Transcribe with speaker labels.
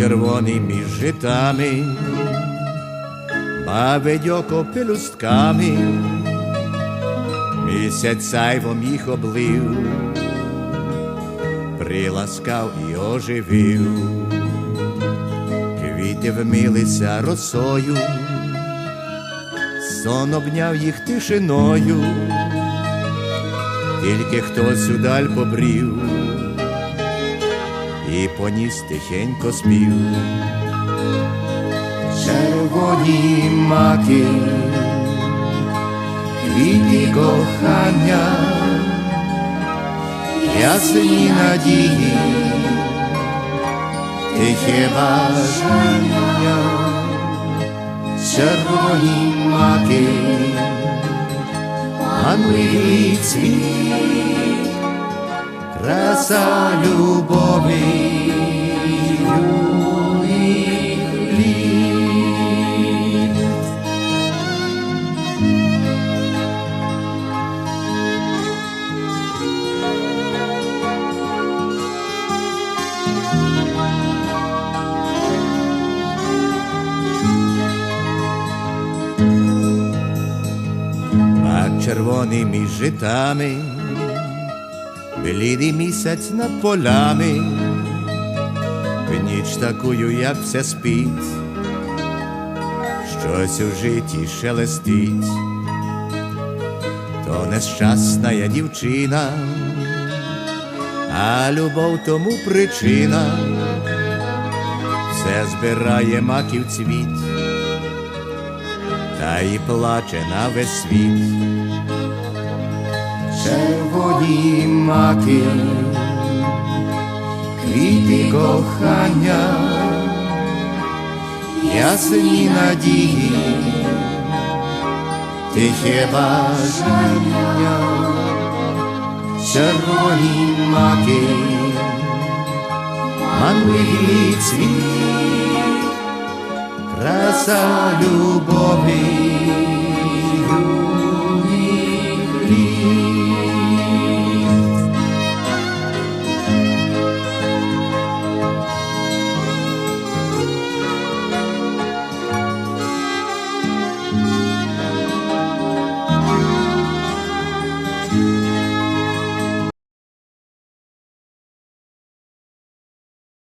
Speaker 1: Між житами, бавить око пелюстками, місяць сайвом їх облив, приласкав і оживив, квіти вмилися росою, сон обняв їх тишиною, тільки хтось удаль побрів і поніс тихенько спів. Червоні маки, квіти кохання, ясні надії, тихе бажання, червоні маки, манливий цвіт, краса любові. Червоний житами, блідий місяць над полями, в ніч такую, як все спить, щось у житті шелестить, то нещасна я дівчина, а любов тому причина, все збирає маків цвіт та й плаче на весь світ. Червоні маки, квіти кохання, ясні надії, тихе бажання, червоні маки, манливий цвіт краса любові.